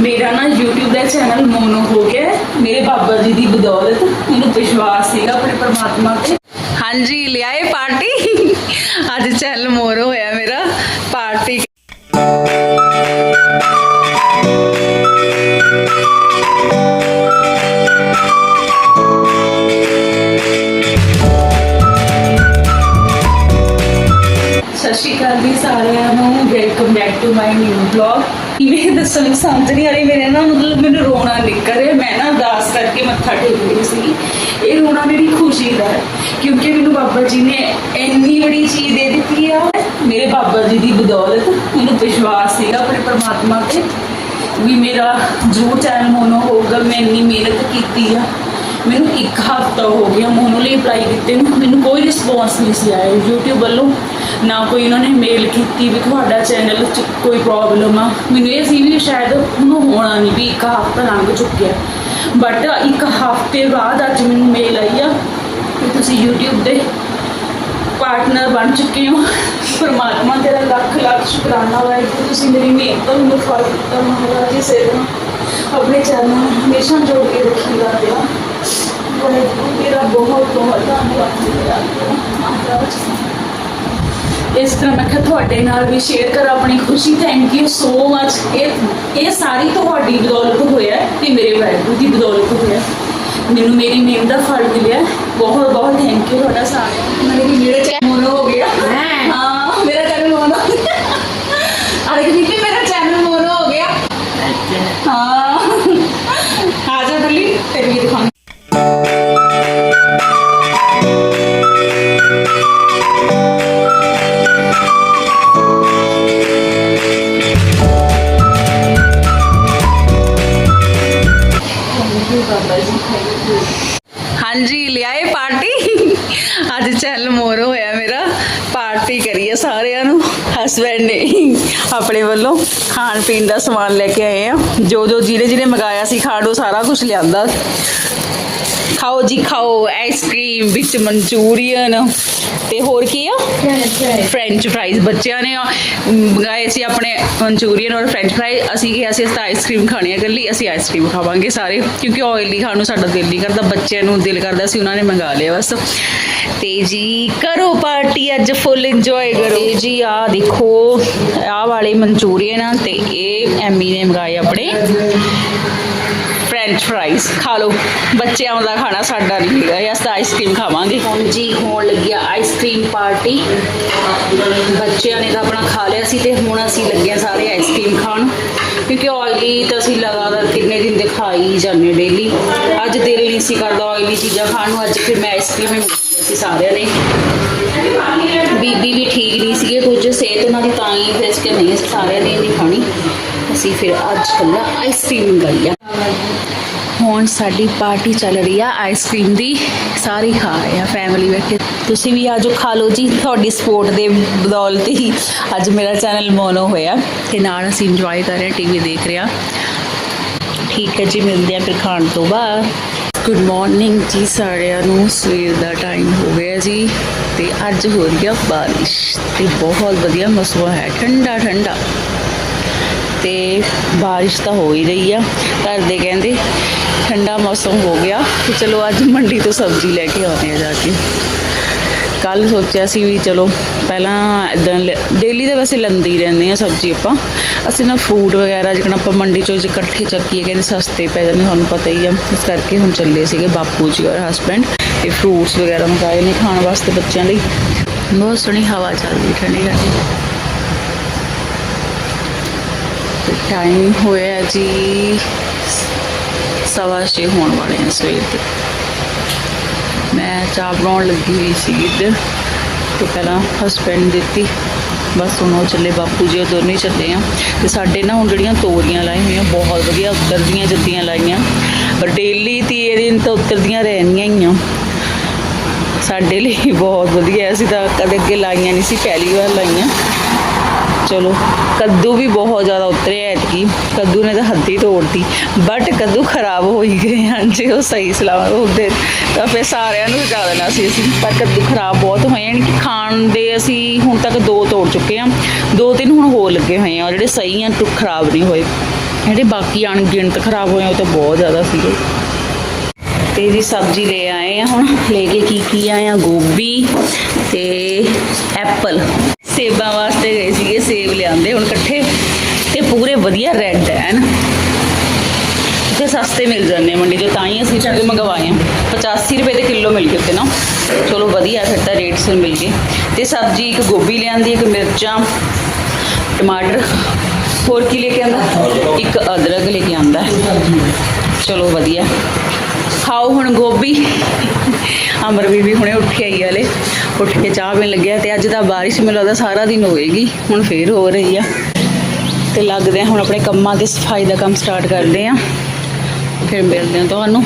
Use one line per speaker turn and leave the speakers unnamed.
ਮੇਰਾ ਨਾ YouTube ਦਾ channel mono ਹੋ ਗਿਆ। ਮੇਰੇ ਬਾਬਾ ਜੀ ਦੀ ਬਦੌਲਤ ਮੈਨੂੰ ਵਿਸ਼ਵਾਸ ਸੀਗਾ ਆਪਣੇ ਪਰਮਾਤਮਾ ਤੇ। ਹਾਂਜੀ ਲਿਆਏ ਪਾਰਟੀ? ਅੱਜ ਚੈਨਲ ਮੋਨੋ ਹੋਇਆ ਮੇਰਾ ਪਾਰਟੀ। ਸਤਿ ਸ਼੍ਰੀ ਅਕਾਲ ਜੀ ਸਾਰਿਆਂ ਨੂੰ। Welcome back to my new blog ਮੈਂ ਦੱਸਣ ਨੂੰ ਸਮਝ ਨਹੀਂ ਆ ਰਹੀ ਮੇਰੇ ਨਾ ਮਤਲਬ ਮੈਨੂੰ ਰੋਣਾ ਨਿਕਲ ਰਿਹਾ ਮੈਂ ਨਾ ਅਰਦਾਸ ਕਰਕੇ ਮੱਥਾ ਟੇਕ ਰਹੀ ਸੀ। ਇਹ ਰੋਣਾ ਮੇਰੀ ਖੁਸ਼ੀ ਦਾ ਹੈ, ਕਿਉਂਕਿ ਮੈਨੂੰ ਬਾਬਾ ਜੀ ਨੇ ਇੰਨੀ ਬੜੀ ਚੀਜ਼ ਦੇ ਦਿੱਤੀ ਆ। ਮੇਰੇ ਬਾਬਾ ਜੀ ਦੀ ਬਦੌਲਤ ਮੈਨੂੰ ਵਿਸ਼ਵਾਸ ਸੀਗਾ ਆਪਣੇ ਪਰਮਾਤਮਾ ਤੇ, ਵੀ ਮੇਰਾ ਜੋ ਟਾਈਮ ਹੋਣਾ ਹੋਊਗਾ, ਮੈਂ ਇੰਨੀ ਮਿਹਨਤ ਕੀਤੀ ਆ। ਮੈਨੂੰ ਇੱਕ ਹਫ਼ਤਾ ਹੋ ਗਿਆ ਮੋਨੋ ਲਈ ਅਪਲਾਈ ਕੀਤੇ ਨੂੰ। ਮੈਨੂੰ ਕੋਈ ਰਿਸਪੌਂਸ ਨਹੀਂ ਸੀ ਆਇਆ। YouTube ਵੱਲੋਂ ਨਾ ਕੋਈ ਉਹਨਾਂ ਨੇ ਮੇਲ ਕੀਤੀ ਵੀ ਤੁਹਾਡਾ ਚੈਨਲ 'ਚ ਕੋਈ ਪ੍ਰੋਬਲਮ ਆ। ਮੈਨੂੰ ਇਹ ਸੀ ਵੀ ਸ਼ਾਇਦ ਉਹਨੂੰ ਹੋਣਾ ਨਹੀਂ ਵੀ ਇੱਕ ਹਫ਼ਤਾ ਲੰਘ ਚੁੱਕਿਆ। ਬਟ ਇੱਕ ਹਫ਼ਤੇ ਬਾਅਦ ਅੱਜ ਮੈਨੂੰ ਮੇਲ ਆਈ ਆ ਕਿ ਤੁਸੀਂ YouTube ਦੇ ਪਾਰਟਨਰ ਬਣ ਚੁੱਕੇ ਹੋ। ਪਰਮਾਤਮਾ ਤੇਰਾ ਲੱਖ ਲੱਖ ਸ਼ੁਕਰਾਨਾ ਹੈ ਤੁਸੀਂ ਮੇਰੀ ਮਿਹਨਤ ਨੂੰ ਫਲ ਦਿੱਤਾ ਮਹਾਰਾਜ ਜੀ ਸੇਵਾ ਆਪਣੇ ਚਰਨਾਂ ਹਮੇਸ਼ਾ ਜੋੜ ਕੇ ਵਾਹਿਗੁਰੂ ਤੇਰਾ ਬਹੁਤ ਬਹੁਤ ਧੰਨਵਾਦ ਮੇਰਾ ਇਸ ਤਰ੍ਹਾਂ ਮੈਂ ਕਿਹਾ ਤੁਹਾਡੇ ਨਾਲ ਵੀ ਸ਼ੇਅਰ ਕਰਾਂ ਆਪਣੀ ਖੁਸ਼ੀ ਥੈਂਕ ਯੂ ਸੋ ਮਚ ਇਹ ਇਹ ਸਾਰੀ ਤੁਹਾਡੀ ਬਦੌਲਤ ਹੋਇਆ ਤੇ ਮੇਰੇ ਵਾਹਿਗੁਰੂ ਦੀ ਬਦੌਲਤ ਹੋਇਆ ਮੈਨੂੰ ਮੇਰੀ ਮਿਹਨਤ ਦਾ ਫਲ ਮਿਲਿਆ ਬਹੁਤ ਬਹੁਤ ਥੈਂਕ ਯੂ ਤੁਹਾਡਾ ਸਾਰਿਆਂ ਨੂੰ। ਮੇਰੇ ਮੇਰੇ ਚੈਨਲ ਹਾਂਜੀ ਲਿਆਏ ਪਾਰਟੀ? ਅੱਜ ਚੱਲ ਮੋਰ ਹੋਇਆ ਮੇਰਾ ਪਾਰਟੀ ਕਰੀਏ ਸਾਰਿਆਂ ਨੂੰ ਹਸਬੈਂਡ ਨੇ ਆਪਣੇ ਵੱਲੋਂ ਖਾਣ ਪੀਣ ਦਾ ਸਮਾਨ ਲੈ ਕੇ ਆਏ ਆ। ਜੋ ਜੋ ਜਿਹਨੇ ਜਿਹਨੇ ਮੰਗਾਇਆ ਸੀ ਖਾਣੋ ਸਾਰਾ ਕੁਝ ਲਿਆਂਦਾ। ਖਾਓ ਜੀ ਖਾਓ ਆਈਸਕ੍ਰੀਮ ਵਿੱਚ ਮਨਚੂਰੀਅਨ ਤੇ ਹੋਰ ਕੀ ਆ? ਫ੍ਰੈਂਚ ਫ੍ਰਾਈਜ਼ ਬੱਚਿਆਂ ਨੇ ਮੰਗਾਏ ਸੀ ਆਪਣੇ ਮਨਚੂਰੀਅਨ ਔਰ ਫ੍ਰੈਂਚ ਫ੍ਰਾਈ ਅਸੀਂ ਕਿਹਾ ਸੀ ਅਸੀਂ ਤਾਂ ਆਈਸਕ੍ਰੀਮ ਖਾਣੀ ਹੈ ਇਕੱਲੀ ਅਸੀਂ ਆਈਸਕ੍ਰੀਮ ਖਾਵਾਂਗੇ ਸਾਰੇ। ਕਿਉਂਕਿ ਆਇਲੀ ਖਾਣ ਨੂੰ ਸਾਡਾ ਦਿਲ ਨਹੀਂ ਕਰਦਾ ਬੱਚਿਆਂ ਨੂੰ ਦਿਲ ਕਰਦਾ ਸੀ ਉਹਨਾਂ ਨੇ ਮੰਗਾ ਲਿਆ ਬਸ। ਤੇ ਜੀ ਕਰੋ ਪਾਰਟੀ ਅੱਜ ਫੁੱਲ ਇੰਜੋਏ ਕਰੋ। ਤੇ ਜੀ ਆ ਦੇਖੋ, ਆਹ ਵਾਲੇ ਮਨਚੂਰੀਅਨ ਆ ਤੇ ਇਹ ਐਮੀ ਨੇ ਮੰਗਾਏ ਆਪਣੇ ਫ੍ਰੈਂਚ ਫ੍ਰਾਈਜ਼ ਖਾ ਲਓ, ਬੱਚਿਆਂ ਦਾ ਖਾਣਾ ਸਾਡਾ ਨਹੀਂ ਹੈਗਾ ਅਸੀਂ ਤਾਂ ਆਈਸਕ੍ਰੀਮ ਖਾਵਾਂਗੇ। ਹੁਣ ਜੀ, ਹੋਣ ਲੱਗਿਆ ਆਈਸਕ੍ਰੀਮ ਪਾਰਟੀ ਬੱਚਿਆਂ ਨੇ ਤਾਂ ਆਪਣਾ ਖਾ ਲਿਆ ਸੀ ਤੇ ਹੁਣ ਅਸੀਂ ਲੱਗੇ ਸਾਰੇ ਆਈਸਕ੍ਰੀਮ ਖਾਣ। ਕਿਉਂਕਿ ਆਇਲੀ ਤਾਂ ਅਸੀਂ ਲਗਾਤਾਰ ਕਿੰਨੇ ਦਿਨ ਦੇ ਖਾ ਹੀ ਜਾਂਦੇ ਡੇਲੀ ਅੱਜ ਦਿਲ ਨਹੀਂ ਸੀ ਕਰਦਾ ਆਇਲੀ ਚੀਜ਼ਾਂ ਖਾਣ ਨੂੰ, ਅੱਜ ਫਿਰ ਮੈਂ ਆਈਸਕ੍ਰੀਮ ਹੀ ਸੀ ਸਾਰਿਆਂ ਨੇ ਬੀਬੀ ਵੀ ਠੀਕ ਨਹੀਂ ਸੀਗੇ ਕੁਝ, ਸਿਹਤ ਉਹਨਾਂ ਦੀ ਤਾਂ ਹੀ ਫਿਰ ਇਸ ਨਹੀਂ ਸਾਰਿਆਂ ਨੇ ਨਹੀਂ ਖਾਣੀ। ਅਸੀਂ ਫਿਰ ਅੱਜ ਕੱਲਾ ਆਈਸਕ੍ਰੀਮ ਮੰਗਾਈ ਆ। ਹੁਣ ਸਾਡੀ ਪਾਰਟੀ ਚੱਲ ਰਹੀ ਆ ਆਈਸਕ੍ਰੀਮ ਦੀ। ਸਾਰੇ ਖਾ ਰਹੇ ਆ ਫੈਮਿਲੀ ਬੈਠੇ। ਤੁਸੀਂ ਵੀ ਆਜੋ ਖਾ ਲਓ ਜੀ, ਤੁਹਾਡੀ ਸਪੋਰਟ ਦੇ ਬਦੌਲਤ ਹੀ ਅੱਜ ਮੇਰਾ ਚੈਨਲ ਮੋਨੋ ਹੋਇਆ। ਤੇ ਨਾਲ ਅਸੀਂ ਇੰਜੋਏ ਕਰ ਰਹੇ ਟੀਵੀ ਦੇਖ ਰਹੇ ਆ। ਠੀਕ ਹੈ ਜੀ, ਮਿਲਦੇ ਆ ਫਿਰ ਖਾਣ ਤੋਂ ਬਾਅਦ। ਗੁੱਡ ਮਾਰਨਿੰਗ ਜੀ ਸਾਰਿਆਂ ਨੂੰ। ਸਵੇਰ ਦਾ ਟਾਈਮ ਹੋ ਗਿਆ ਜੀ ਤੇ ਅੱਜ ਹੋ ਰਹੀ ਆ ਬਾਰਿਸ਼ ਤੇ ਬਹੁਤ ਵਧੀਆ ਮੌਸਮ ਹੈ, ਠੰਡਾ ਠੰਡਾ। ਤੇ ਬਾਰਿਸ਼ ਤਾਂ ਹੋ ਹੀ ਰਹੀ ਆ। ਘਰ ਦੇ ਕਹਿੰਦੇ ਠੰਡਾ ਮੌਸਮ ਹੋ ਗਿਆ ਤੇ ਚਲੋ ਅੱਜ ਮੰਡੀ ਤੋਂ ਸਬਜ਼ੀ ਲੈ ਕੇ ਆਉਂਦੇ ਆ ਜਾ ਕੇ। ਕੱਲ ਸੋਚਿਆ ਸੀ ਵੀ ਚਲੋ ਪਹਿਲਾਂ ਇਦਾਂ ਡੇਲੀ ਦੇ ਵੈਸੇ ਲੈਂਦੇ ਰਹਿੰਦੇ ਆ ਸਬਜ਼ੀ ਆਪਾਂ। ਅਸੀਂ ਨਾ ਫਰੂਟ ਵਗੈਰਾ ਜਿਕਣ ਆਪਾਂ ਮੰਡੀ ਚੋਂ ਇਕੱਠੇ ਚੱਕੀਏ, ਕਹਿੰਦੇ ਸਸਤੇ ਪੈ ਜਾਂਦੇ ਤੁਹਾਨੂੰ ਪਤਾ ਹੀ ਆ। ਇਸ ਕਰਕੇ ਹੁਣ ਚੱਲੇ ਸੀਗੇ ਬਾਪੂ ਜੀ ਔਰ ਹਸਬੈਂਡ ਤੇ ਫਰੂਟਸ ਵਗੈਰਾ ਮੰਗਾਏ ਨੇ ਖਾਣ ਵਾਸਤੇ ਬੱਚਿਆਂ ਲਈ। ਬਹੁਤ ਸੋਹਣੀ ਹਵਾ ਚੱਲਦੀ ਠੰਡੀ ਠੰਡੀ। ਟਾਈਮ ਹੋਇਆ ਜੀ ਸਵਾ ਛੇ ਹੋਣ ਵਾਲੇ ਆ ਸਵੇਰ ਦੇ। ਮੈਂ ਚਾਹ ਬਣਾਉਣ ਲੱਗੀ ਹੋਈ ਸੀ ਇੱਧਰ ਤੇ ਪਹਿਲਾਂ ਹਸਬੈਂਡ ਦਿੱਤੀ। ਬਸ ਹੁਣ ਉਹ ਚੱਲੇ, ਬਾਪੂ ਜੀ ਉਹ ਦੋਨੇ ਚੱਲੇ ਆ। ਤੇ ਸਾਡੇ ਨਾ ਹੁਣ ਜਿਹੜੀਆਂ ਤੋਰੀਆਂ ਲਾਈ ਹੋਈਆਂ, ਬਹੁਤ ਵਧੀਆ ਉੱਤਰਦੀਆਂ ਜੱਦੀਆਂ ਲਾਈਆਂ। ਪਰ ਡੇਲੀ ਤੀਏ ਦਿਨ ਤਾਂ ਉੱਤਰਦੀਆਂ ਰਹਿਣੀਆਂ ਹੀ ਆ। ਸਾਡੇ ਲਈ ਬਹੁਤ ਵਧੀਆ, ਅਸੀਂ ਤਾਂ ਕਦੇ ਅੱਗੇ ਲਾਈਆਂ ਨਹੀਂ ਸੀ, ਪਹਿਲੀ ਵਾਰ ਲਾਈਆਂ। ਚਲੋ ਕੱਦੂ ਵੀ ਬਹੁਤ ਜ਼ਿਆਦਾ ਉਤਰਿਆ ਐਤਕੀ। ਕੱਦੂ ਨੇ ਤਾਂ ਹੱਦੀ ਤੋੜਤੀ ਬਟ ਕੱਦੂ ਖਰਾਬ ਹੋ ਹੀ ਗਏ ਹਨ ਜੇ ਉਹ ਸਹੀ ਸਲਾਮਤ ਹੁੰਦੇ ਤਾਂ ਫਿਰ ਸਾਰਿਆਂ ਨੂੰ ਜ਼ਿਆਦਾ ਦੇਣਾ ਸੀ ਅਸੀਂ। ਪਰ ਕੱਦੂ ਖਰਾਬ ਬਹੁਤ ਹੋਏ ਯਾਨੀ ਕਿ ਖਾਣ ਦੇ ਅਸੀਂ ਹੁਣ ਤੱਕ ਦੋ ਤੋੜ ਚੁੱਕੇ ਹਾਂ ਦੋ ਤਿੰਨ ਹੁਣ ਹੋਰ ਲੱਗੇ ਹੋਏ ਆ, ਜਿਹੜੇ ਸਹੀ ਆ, ਟੁੱਕ ਖਰਾਬ ਨਹੀਂ ਹੋਏ। ਜਿਹੜੇ ਬਾਕੀ ਅਣਗਿਣਤ ਖਰਾਬ ਹੋਏ ਉਹ ਤਾਂ ਬਹੁਤ ਜ਼ਿਆਦਾ ਸੀਗੇ। ਤੇ ਜੀ ਸਬਜ਼ੀ ਲੈ ਆਏ ਆ ਹੁਣ। ਲੈ ਕੇ ਕੀ ਕੀ ਆਏ ਆ? ਗੋਭੀ ਤੇ ਐਪਲ। ਸੇਬਾਂ ਵਾਸਤੇ ਸੇਬ ਲਿਆਂਦੇ ਹੁਣ ਇਕੱਠੇ ਤੇ ਪੂਰੇ ਵਧੀਆ ਰੈੱਡ ਐਨ ਤੇ ਸਸਤੇ ਮਿਲ ਜਾਂਦੇ ਮੰਡੀ ਤੋਂ ਤਾਂ ਹੀ ਅਸੀਂ ਚੰਗੇ ਮੰਗਵਾਏ ਆ। 85 ਰੁਪਏ ਦੇ ਕਿਲੋ ਮਿਲ ਗਏ ਤੇ ਨਾ। ਚਲੋ ਵਧੀਆ, ਫਿਰ ਤਾਂ ਰੇਟ ਸੇ ਮਿਲ ਗਏ। ਤੇ ਸਬਜ਼ੀ, ਇੱਕ ਗੋਭੀ ਲਿਆਂਦੀ, ਇੱਕ ਮਿਰਚਾਂ, ਟਮਾਟਰ, ਹੋਰ ਕੀ ਲੈ ਕੇ ਆਂਦਾ? ਇੱਕ ਅਦਰਕ ਲੈ ਕੇ ਆਂਦਾ। ਚਲੋ ਵਧੀਆ। ਖਾਓ ਹੁਣ ਗੋਭੀ। ਅਮਰ ਬੀਬੀ ਹੁਣੇ ਉੱਠ ਆਈ ਹਲੇ। ਉੱਠ ਕੇ ਚਾਹ ਪੀਣ ਲੱਗਿਆ ਤੇ ਅੱਜ ਤਾਂ ਬਾਰਿਸ਼ ਮੈਨੂੰ ਲੱਗਦਾ ਸਾਰਾ ਦਿਨ ਹੋਏਗੀ ਹੁਣ ਫੇਰ ਹੋ ਰਹੀ ਆ। ਤੇ ਲੱਗਦੇ ਆ ਹੁਣ ਆਪਣੇ ਕੰਮਾਂ ਤੇ ਸਫ਼ਾਈ ਦਾ ਕੰਮ ਸਟਾਰਟ ਕਰਦੇ ਆ। ਫਿਰ ਮਿਲਦੇ ਆ ਤੁਹਾਨੂੰ।